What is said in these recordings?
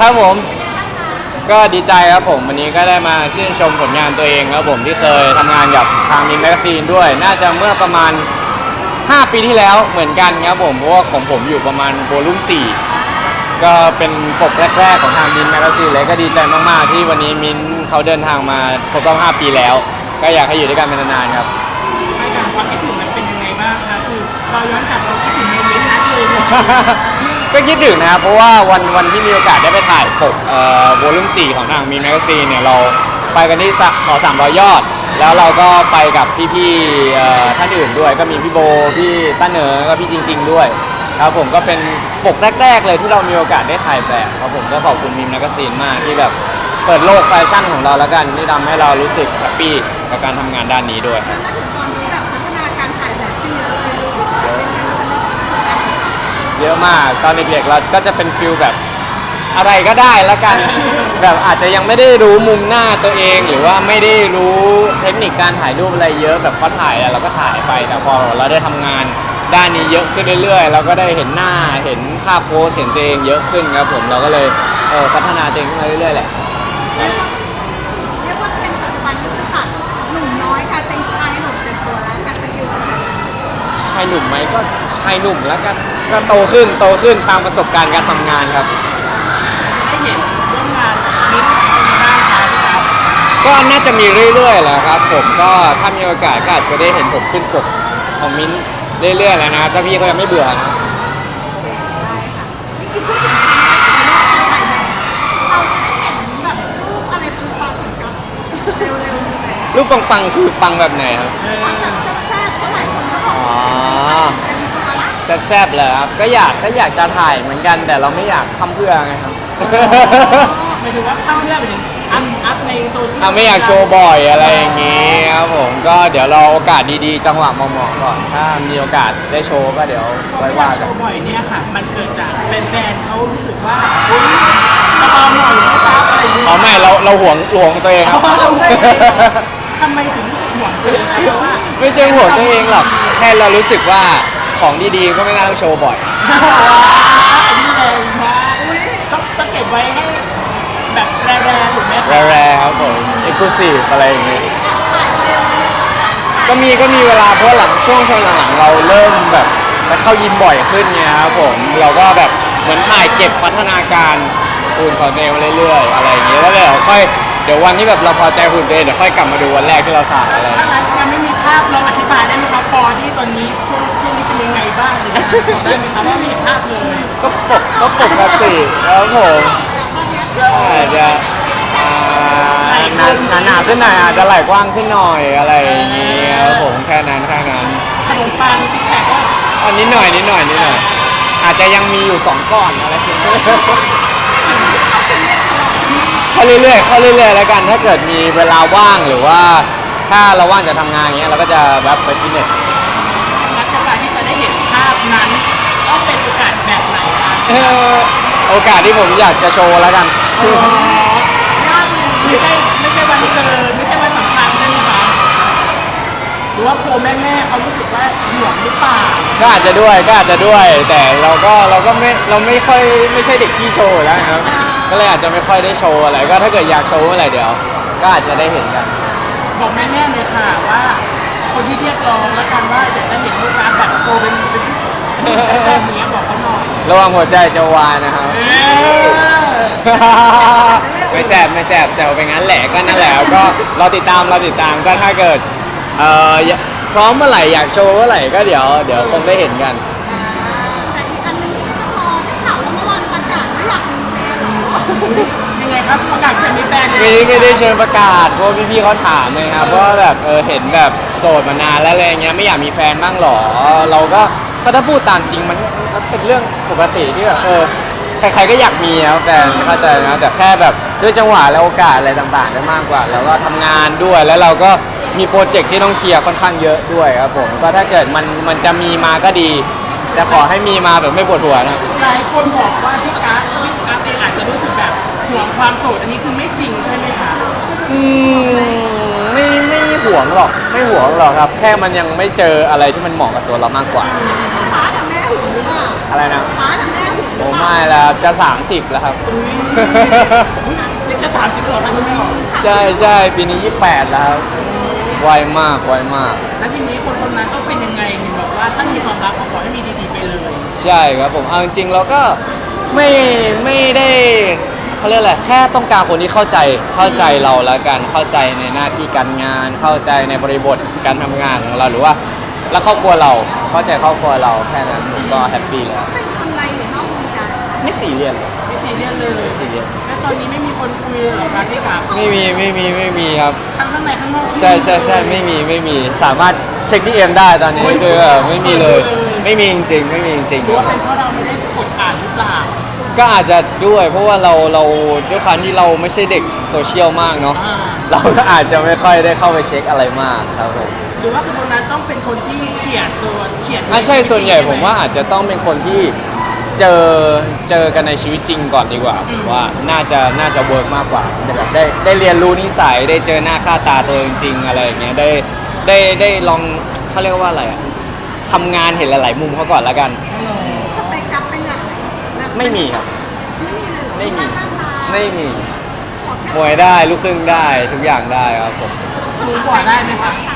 ครับผม ก็ดีใจครับผม วันนี้ก็ได้มาชื่นชมผลงานตัวเองครับผมที่เคยทำงานกับทางมินแมกซีนด้วย น่าจะเมื่อประมาณ 5 ปีที่แล้วเหมือนกันครับผม เพราะว่าของผมอยู่ประมาณโวลุ่ม4 ก็เป็นปกแรกๆของทางมินแมกซีนเลยก็ดีใจมากๆ ที่วันนี้มินเขาเดินทางมาครบรอบ5ปีแล้ว ก็อยากให้อยู่ด้วยกันเป็นนานๆครับไม่การความคิดถึงมันเป็นยังไงบ้างคะคือเราย้อนกลับเราคิดถึงโมเมนต์นั้นเลยเนี่ย ก็คิดถึงนะครับเพราะว่าวันวันที่มีโอกาสได้ไปถ่ายปกเอ่อวอลุ่ม4ของทางมีแมกซีนเนี่ยเราไปกันที่สะเขา300ยอด แล้วเราก็ไปกับพี่ๆเอ่อท่านอื่นด้วย ก็มีพี่โบพี่ต้าเหนอก็พี่จริง ๆ ด้วยครับผมก็เป็นปกแรก ๆ เลยที่เรามีโอกาสได้ถ่ายแบบครับผมก็ขอบคุณมีแมกซีนมากที่แบบเปิดโลกแฟชั่นของเราแล้วกันที่ทำให้เรารู้สึกแฮปปี้กับการทำงานด้านนี้ด้วยจนมาถึงตอ เราเยอะมาก ตอนเด็กๆเราก็จะเป็นฟิลแบบอะไรก็ได้แล้วกัน แบบอาจจะยังไม่ได้รู้มุมหน้าตัวเอง หรือว่าไม่ได้รู้เทคนิคการถ่ายรูปอะไรเยอะแบบเขาถ่ายอะเราก็ถ่ายไปแต่พอเราได้ทำงานด้านนี้เยอะขึ้นเรื่อยๆ เราก็ได้เห็นหน้าเห็นภาพโพสเห็นตัวเองเยอะขึ้นครับผมเราก็เลยเออพัฒนาตัวเองขึ้นมาเรื่อยๆแหละ เรียกว่าเป็นปัจจุบันยุทธจักรหนุ่มน้อยค่ะเต็งชายหนุ่มเต็มตัวแล้วกับสกิลกันค่ะชายหนุ่มไหมก็ชายหนุ่มแล้วกัน ก็โตขึ้นโตขึ้นตามประสบการณ์การทำงานครับ ได้เห็นร่วมงานมิตรเป็นยังไงบ้างคะพี่ครับก็น่าจะมีเรื่อยๆแหละครับ ผมก็ถ้ามีโอกาสก็อาจจะได้เห็นผมขึ้นปกของมิ้นท์เรื่อยๆแล้วนะครับถ้าพี่เขายังไม่เบื่อนะได้ค่ะนี่คือพูดถึงความรักในโลกการถ่ายแบบเราจะได้เห็นแบบรูปอะไรปังๆเหมือนกับเร็วๆนี้ไหมรูปปังๆคือปังแบบไหนครับ ความแบบแซ่บๆเพ แซ่บๆเลยครับ ก็อยากก็อยากจะถ่ายเหมือนกันแต่เราไม่อยากทำเพื่อไงครับ หมายถึงว่าทำเพื่อไปถึงอัพอัพในโซเชียลอะไม่อยากโชว์บ่อยอะไรอย่างงี้ครับผมก็เดี๋ยวเราโอกาสดีๆ จังหวะเหมาะๆก่อนถ้ามีโอกาสได้โชว์ก็เดี๋ยวเขาไว้ไม่อยาว่ากโชกัน ว์บ่อยเนี่ยค่ะ มันเกิดจากแฟนๆเขารู้สึกว่าเฮ้ยกระเป๋าหน่อยนะครับอะไรอย่างเงี้ย อ๋อไม่เราเราห่วงห่วงตัวเองครับทำไมถึงรู้สึกห่วงตัวเองคะเพราะว่า ไม่ใช่ห่วงตัวเองหรอกแค่เรารู้สึกว่า ของดีๆ ก็ไม่น่าต้องโชว์บ่อยอันนี้แรงมากต้องต้องเก็บไว้ให้แบบแรงๆถูกไหมคะแรๆครับผม exclusive อะไรอย่างงี้ถ่ายเร็วไหมคะแบบก็มีก็มีเวลาเพราะหลังช่วงช่วงหลังๆเราเริ่มแบบไปเข้ายิมบ่อยขึ้นไงครับผม เราก็แบบเหมือนถ่ายเก็บพัฒนาการหุ่นของตัวเองมาเรื่อยๆ อะไรอย่างงี้แล้วเดี๋ยวค่อยเดี๋ยววันที่แบบเราพอใจหุ่นตัวเองเดี๋ยวค่อยกลับมาดูวันแรกที่เราถ่ายอะไรอย่างถ้างี้งั้นยังไม่มีภาพลองอธิบายได้ไหมครับบอดี้ตอนนี้ช่วงช่วงนี้เป็น ยังไงบ้างเลยนะบอกได้ไหมครับว่ามีภาพเลยก็ปกก็ปกติครับผมตอนเนี้ยอาจจะอ่าหนาหนาหนาขึ้นหน่อยอาจจะไหล่กว้างขึ้นหน่อยอะไรอย่างเงี้ยครับผมแค่นั้นแค่นั้นขนมปังซิกแพคก็อันนิดหน่อยนิดหน่อยนิดหน่อยอาจจะยังมีอยู่สองก้อนอะไรอย่างเงี้ยเอาถึงเด็กตลอดเข้าเรื่อยๆเข้าเรื่อยๆแล้วกัน ถ้าเกิดมีเวลาว่างหรือว่า ถ้าเราว่างจะทำงานอย่างเงี้ยเราก็จะแบบไปฟิตเนส นภาพนั้นต้องเป็นโอกาสแบบไหนคะเอ่อโอกาสที่ผมอยากจะโชว์แล้วกัน อ๋อยากเลยนะไม่ใช่ไม่ใช่วันเกิดไม่ใช่วันสำคัญใช่ไหมคะหรือว่าโพแม่แม่ๆเขารู้สึกว่าห่วงหรือเปล่าก็อาจจะด้วยก็อาจจะด้วย แต่เราก็เราก็ไม่เราไม่ค่อยไม่ใช่เด็กที่โชว์แล้วครับ ก็เลยอาจจะไม่ค่อยได้โชว์อะไรก็ถ้าเกิดอยากโชว์เมื่อไหร่เดี๋ยว ก็อาจจะได้เห็นกัน บอกแม่แม่ๆเลยค่ะว่า คนที่เรียกร้องแล้วกันว่าอยากจะเห็นลูกรักแบบโตเป็นเป็น แซ่บๆอย่างเงี้ยบอกเขาหน่อยระวังหัวใจจะวายนะครับเออไม่แสบไม่แสบแซวไปงั้นแหละก็นั่นแหละก็รอติดตามรอติดตามก็ถ้าเกิดเอ่อพร้อมเมื่อไหร่อยากโชว์เมื่อไหร่ก็เดี๋ยวเดี๋ยวคงได้เห็นกัน แต่อีกอันหนึงที่ก็ต้องรอได้ข่าวว่าเมื่อวานประกาศว่าอยากมีแฟนเหรอยังไงครับประกาศจะมีแฟนเลยไม่ได้ไม่ได้เชิญประกาศเพราะพี่ๆเขาถามเลยครับว่าแบบเออเห็นแบบโสดมานานแล้วอะไรเงี้ยไม่อยากมีแฟนบ้างหรอ เราก็ ก็ถ้าพูดตามจริงมันก็เป็นเรื่องปกติที่แบบเออใครๆก็อยากมีครับแฟนเข้าใจนะแต่แค่แบบด้วยจังหวะและโอกาสอะไรต่างๆได้มากกว่า แล้วก็ทำงานด้วยแล้วเราก็มีโปรเจกต์ที่ต้องเคลียร์ค่อนข้างเยอะด้วยครับผมก็ถ้าเกิดมันมันจะมีมาก็ดี แต่ขอให้มีมาแบบไม่ปวดหัวนะ หลายคนบอกว่าพี่กัสพี่กัสเองอาจจะรู้สึกแบบห่วงความโสดอันนี้คือไม่จริงใช่ไหมคะอืมไม่ไม่ห่วงหรอกไม่ห่วงหรอกครับ แค่มันยังไม่เจออะไรที่มันเหมาะกับตัวเรามากกว่าแป้ากับแม่ห่วงหรือเปล่าอะไรนะป้ากับแม่ห่วงหรืโอ้อเปล่าไม่แล้วจะ 30 แล้วครับ อุ้ยอุ๊ยยังจะสามสิบหรอคะคุณแม่ใช่ใช่ปีนี้ 28 แล้วครับไวมากไวมาก แล้วทีนี้คนคนนั้นต้องเป็นยังไงเห็นบอกว่าถ้ามีความรักก็ขอให้มีดีๆไปเลยใช่ครับผมเอาจริงๆเราก็ไม่ไม่ได้เขาเรียกอะไรแค่ต้องการคนที่เข้าใจเข้าใจเราแล้วกันเข้าใจในหน้าที่การงาน เข้าใจในบริบทการทำงานของเราหรือว่า แล้วครอบครัวเราเข้าใจครอบครัวเราแค่นั้นผมก็แฮปปี้แล้วต้องเป็นคนในหรือนอกวงการไม่ซีเรียสเลยไม่ซีเรียสเลยไม่ซีเรียสแล้วตอนนี้ไม่มีคนคุยเลยเหรอคะที่กับไม่มีไม่มีไม่มีครับ ทั้งข้างในข้างนอกใช่ใช่ใช่ไม่มีไม่มีสามารถเช็คดีเอ็มได้ตอนนี้คือแบบไม่มีเลย ไม่มีจริงๆไม่มีจริงหรือว่าๆเป็นเพราะเราไม่ได้กดอ่านหรือเปล่าก็อาจจะด้วย เพราะว่าเราเราด้วยความที่เราไม่ใช่เด็กโซเชียลมากเนาะอ่าเราก็อาจจะไม่ค่อยได้เข้าไปเช็คอะไรมากครับผมห รือว่าคือคนนั้นต้องเป็นคนที่เฉียดตัวเฉียดอะใช่ส่วนใหญ่ผมว่าอาจจะต้องเป็นคนที่เจอเจอกันในชีวิตจริงก่อนดีกว่าผมว่าน่าจะน่าจะเวิร์กมากกว่าแบบได้ได้เรียนรู้นิสัยได้เจอหน้าค่าตาตัวจริงๆอะไรอย่างเงี้ยได้ได้ได้ลองเขาเรียกว่าอะไรอะทำงานเห็นหลายๆมุมเขาก่อนแล้วกัน สเปคกับเป็นแบบไหนแบบไม่มีครับ ไม่มีเลยเหรอไม่มี หน้าตาไม่มีขอแค่มวยได้ลูกครึ่งได้ทุกอย่างได้ครับผมสูงกว่าได้ไหมคะต่างชาติเลย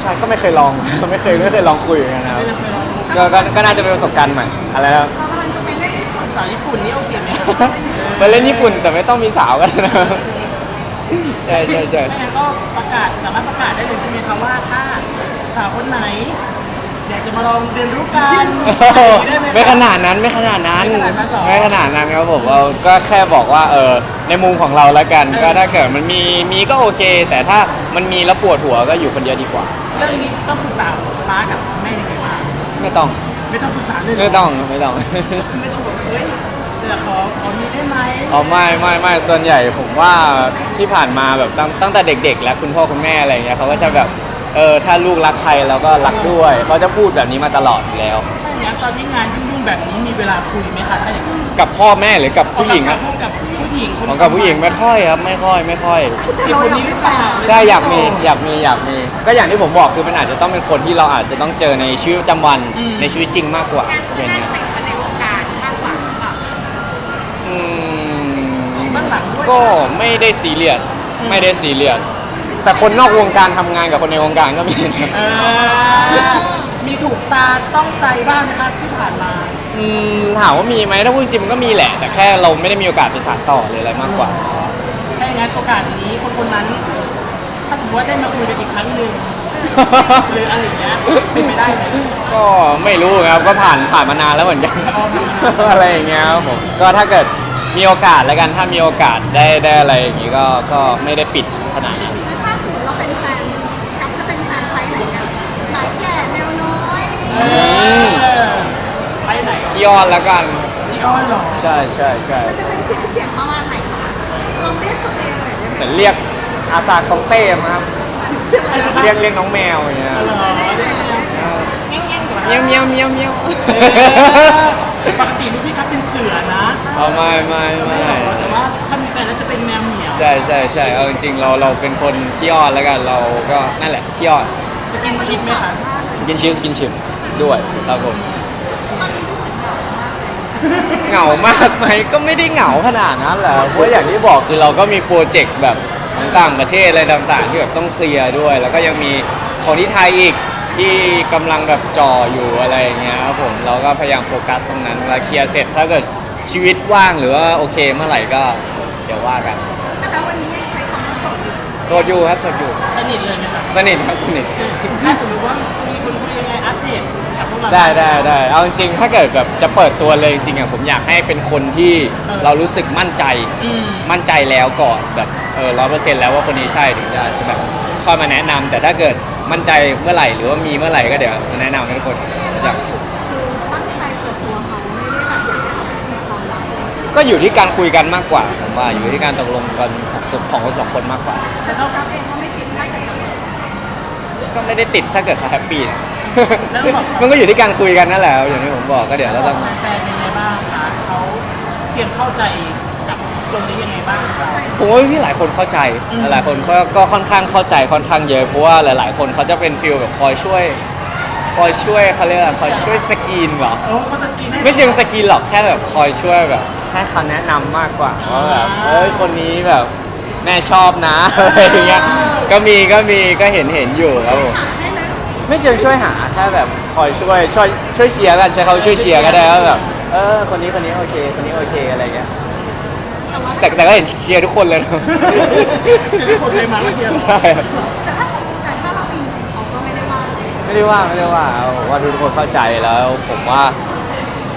ใช่ก็ไม่เคยลอง ไม่เคยไม่เคยลองคุยกันนะครับไม่ได้เคยลองดูก็ก็ก็น่าจะเป็นประสบการณ์ใหม่อะไรนะครับเรากำลังจะไปเล่นญี่ปุ่นสาวญี่ปุ่นนี่โอเคไหมไปเล่นญี่ปุ่นแต่ไม่ต้องมีสาวกันนะใช่ใช่ใช่ถ้างั้นก็ประกาศสามารถประกาศได้เลยใช่ไหมคะว่าถ้าสาวคนไหน อยากจะมาลองเรียนรู้กันได้ไหมคะไม่ขนาดนั้นไม่ขนาดนั้นไม่ขนาดนั้นหรอ ไม่ขนาดนั้นครับผมเราก็แค่บอกว่าเออในมุมของเราแล้วกันเออก็ถ้าเกิดมันมีมีก็โอเค แต่ถ้ามันมีแล้วปวดหัวก็อยู่คนเดียวดีกว่า เรื่องนี้ต้องปรึกษาป้ากับแม่ยังไงบ้างไม่ต้องไม่ต้องปรึกษาเลยเหรไม่ต้องไม่ต้อง ไม่ต้องบอกเฮ้ยเดี๋ยวขอขอมีได้ไหมอ๋อไม่ไม่ไม่ส่วนใหญ่ผมว่าที่ผ่านมาแบบตั้งตั้งแต่เด็ก ๆ แล้วคุณพ่อคุณแม่อะไรเงี้ยเขาก็จะแบบ เออถ้าลูกรักใครเราก็รักด้วยเขาจะพูดแบบนี้มาตลอดอยู่แล้ว ถ้าอย่างนี้นตอนที่งานยุ่งๆแบบนี้มีเวลาคุยไหมคะถ้าอย่างนี้กับพ่อแม่หรือกับผู้หญิงกัอะบกับผู้หญิงคนของกับผู้หญิงไม่ค่อยครับ ไม่ค่อยไม่ค่อยอีกคนนี้หรือเปล่าใช่อยากมีอยากมีอยากมี ก็อย่างที่ผมบอกคือมันอาจจะต้องเป็นคนที่เราอาจจะต้องเจอในชีวิตประจำวันในชีวิตจริงมากกว่าอย่างเงี้ยอืมเบื้องหลังด้วยก็ไม่ได้ซีเรียสไม่ได้ซีเรียส แต่คนนอกวงการทำงานกับคนในวงการก็มีนะเออมีถูกตาต้องใจบ้างไหมครับที่ผ่านมา อืมถามว่ามีไหมถ้าพูดจริงมันก็มีแหละ แต่แค่เราไม่ได้มีโอกาสไปสานต่อหรืออะไรมากกว่า ถ้าอย่างนั้นโอกาสนี้คนคนนั้น ถ้าสมมติว่าได้มาคุยกันอีกครั้งหนึ่งหรืออะไรอย่างเงี้ยเป็นไปได้ไหมก็ไม่รู้ครับก็ผ่านผ่านมานานแล้วเหมือนกันอ๋อมีอะไรอย่างเงี้ยครับผมก็ถ้าเกิดมีโอกาสแล้วกันถ้ามีโอกาสได้ได้อะไรอย่างงี้ก็ก็ไม่ได้ปิดขนาดนั้น อยเออไปไหนขี้อ้อนแล้วกัน ซีออนเหรอใช่ใช่ใช่มันจะเป็นคลิปเสียงประมาณไหนล่ะลองเรียกตัวเองหน่อยได้ไหมแต่เรียกอาซาของเต้มาครับ อะไรนะครับเรียกเรียกน้องแมวอย่างเงี้ยอ๋อเหรอแง่งๆก่อนเมียวเมียวเมียวเมียวปกติลูกพี่ครับเป็นเสือนะเอาไม่ไม่ไม่ไม่บอกว่าแต่ว่าถ้ามีแฟนแล้วจะเป็นแมวเหมียวใช่ใช่ใช่เอาจริงๆเราเราเป็นคนขี้อ้อนแล้วกันเราก็นั่นแหละขี้อ้อนสกินชิปไหมคะมากเลยกินชิปกินชิป ด้วยครับผมตอนนี้ดูเหมือนเหงามากเลยเหงามากไหมก็ไม่ได้เหงาขนาดนั้นแหละเพราะอย่างที่บอกคือเราก็มีโปรเจกต์แบบของต่างประเทศอะไรต่างๆ ที่แบบต้องเคลียร์ด้วย แล้วก็ยังมีของที่ไทยอีกที่กำลังแบบจ่ออยู่อะไรอย่างเงี้ยครับผมเราก็พยายามโฟกัสตรงนั้นเวลาเคลียร์เสร็จถ้าเกิดชีวิตว่างหรือว่าโอเคเมื่อไหร่ก็เดี๋ยวว่ากันแต่วันนี้ยังใช้คำว่าโสดอยู่โสดอยู่ครับโสดอยู่สนิทเลยไหมครับสนิทครับสนิทถ้าสมมติว่ามีคนคุยยังไงอัปเดตกับพวกเรา ได้ได้ได้เอาจริงๆ ถ้าเกิดแบบจะเปิดตัวเลยจริงๆอะผมอยากให้เป็นคนที่เรารู้สึกมั่นใจอืมมั่นใจแล้วก่อนแบบเออร้อยเปอร์เซ็นต์แล้วว่าคนนี้ใช่ถึงจะจะแบบค่อยมาแนะนำแต่ถ้าเกิดมั่นใจเมื่อไหร่หรือว่ามีเมื่อไหร่ก็เดี๋ยวมาแนะนำให้ทุกคนแสดงว่าคือตั้งใจเปิดตัวเขาไม่ได้แบบอยากให้เขาเป็นคนความลับเลยก็อยู่ที่การคุยกันมากกว่า ผมว่าอยู่ที่การตกลงกันของสของคนสองคนมากกว่า แต่ตัวกับเองก็ไม่ติดถ้าเกิดจะเปิดก็ไม่ได้ติดถ้าเกิดเขาแฮปปี้นะแล้วบอก มันก็อยู่ที่การคุยกันนั่นแหละอย่างที่ผมบอกก็เดี๋ยวเราบต้ออกงแฟนๆเป็นไงบ้างคะเขาเตรียมเข้าใจกับตรงนี้ยังไงบ้างคะใจผมว่าพี่หลายคนเข้าใจอืมหลายๆคนก็ก็ค่อนข้างเข้าใจค่อนข้างเยอะเพราะว่าหลาย ๆ คนเขาจะเป็นฟิลแบบคอยช่วย คอยช่วยเขาเรียกอะไรคอยช่วยสกรีนเหรอเออเขาสกรีนให้ไม่เชิงสกรีนหรอกแค่แบบคอยช่วยแบบให้คำแนะนำมากกว่าว่าแบบเอ้ยคนนี้แบบแม่ชอบนะอะไรอย่างเงี้ยก็มีก็มีก็เห็นเห็นอยู่ครับผมหา ได้เลยไม่เชิงช่วยหาแค่แบบคอยช่วยช่วยช่วยเชียร์กันใช้เขาช่วยเชียร์ก็ได้ว่าแบบเออคนนี้คนนี้โอเค คนนี้โอเคอะไรเงี้ยแต่ว่าแต่แต่ก็เห็นเชียร์ทุกคนเลยนะจะได้คนเลยมาก็เชียร์ใช่แต่ถ้าเขาแต่ถ้าเรามีจริงๆเขาก็ไม่ได้ว่าอะไรไม่ได้ว่าไม่ได้ว่าผมว่าทุกคนเข้าใจแล้วผมว่า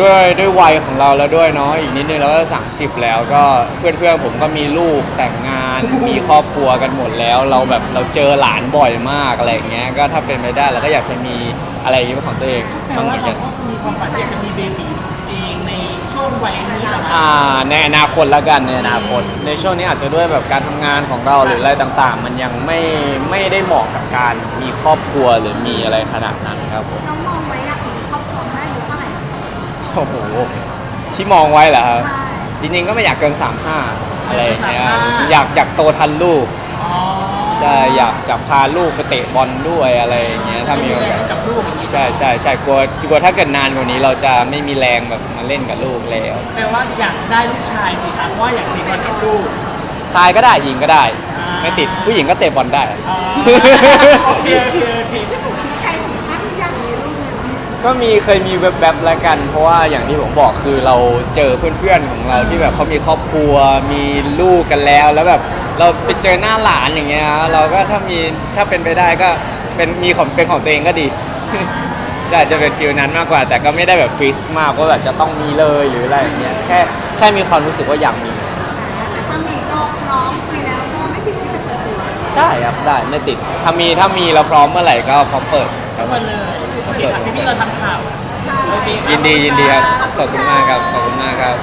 ด้วยด้วยวัยของเราแล้วด้วยเนาะอีกนิดนึงเราก็30แล้วก็เพื่อนๆผมก็มีลูกแต่งงาน มีครอบครัวกันหมดแล้ว เราแบบเราเจอหลานบ่อยมากอะไรอย่างเงี้ยก็ถ้าเป็นไปได้เราก็อยากจะมีอะไรอย่างเงี้ยเป็นของตัวเองแปลบ้างเหว่ามือนเรากัน ก็มีความฝันอยากจะมีเบบีเองในช่วงวัยนี้เหรอคะอ่าในอนาคตแล้วกันในอนาคตในช่วงนี้อาจจะด้วยแบบการทำงานของเราหรืออะไรต่างๆ มันยังไม่ไม่ได้เหมาะกับการมีครอบครัวหรือมีอะไรขนาดนั้นครับผม น้องมองไว้อย โอ้โหที่มองไว้เหรอครับใช่จริงๆก็ไม่อยากเกิน 35 อะไรอย่างเงี้ยอยากอยากโตทันลูกอ๋อใช่อยากจะพาลูกไปเตะบอลด้วยอะไรอย่างเงี้ยถ้ามีโอกาสกับลูกอย่างนี้ใช่ใช่ใช่กลัวกลัวถ้าเกิดนานกว่านี้เราจะไม่มีแรงแบบมาเล่นกับลูกแล้วแปลว่าอยากได้ลูกชายสิคะเพราะว่าอยากเตะบอลกับลูกชายก็ได้หญิงก็ได้อ่าไม่ติดผู้หญิงก็เตะบอลได้อ๋อโอเคโอเคโอเค ก็มีเคยมีแวบๆแล้วกัน เพราะว่าอย่างที่ผมบอกคือเราเจอเพื่อนๆของเราที่แบบเขามีครอบครัว มีลูกกันแล้ว แล้วแบบเราไปเจอหน้าหลานอย่างเงี้ยเราก็ถ้ามีถ้าเป็นไปได้ก็เป็นมีของเป็นของตัวเองก็ดีก็อาจจะเป็นฟิลนั้นมากกว่า แต่ก็ไม่ได้แบบฟิกซ์มากว่าแบบจะต้องมีเลยหรืออะไรอย่างเงี้ยแค่แค่มีความรู้สึกว่าอยากมีแต่ถ้ามีก็พร้อมคุยแล้วก็ไม่ติดที่จะเปิดตัวได้ครับได้ไม่ติดถ้ามีถ้ามีเราพร้อมเมื่อไหร่ก็พร้อมเปิดครับมาเลยโอเคค่ะ พี่พี่เราทำข่าว ใช่ยินดียินดีครับขอบคุณมากครับขอบคุณมากครับ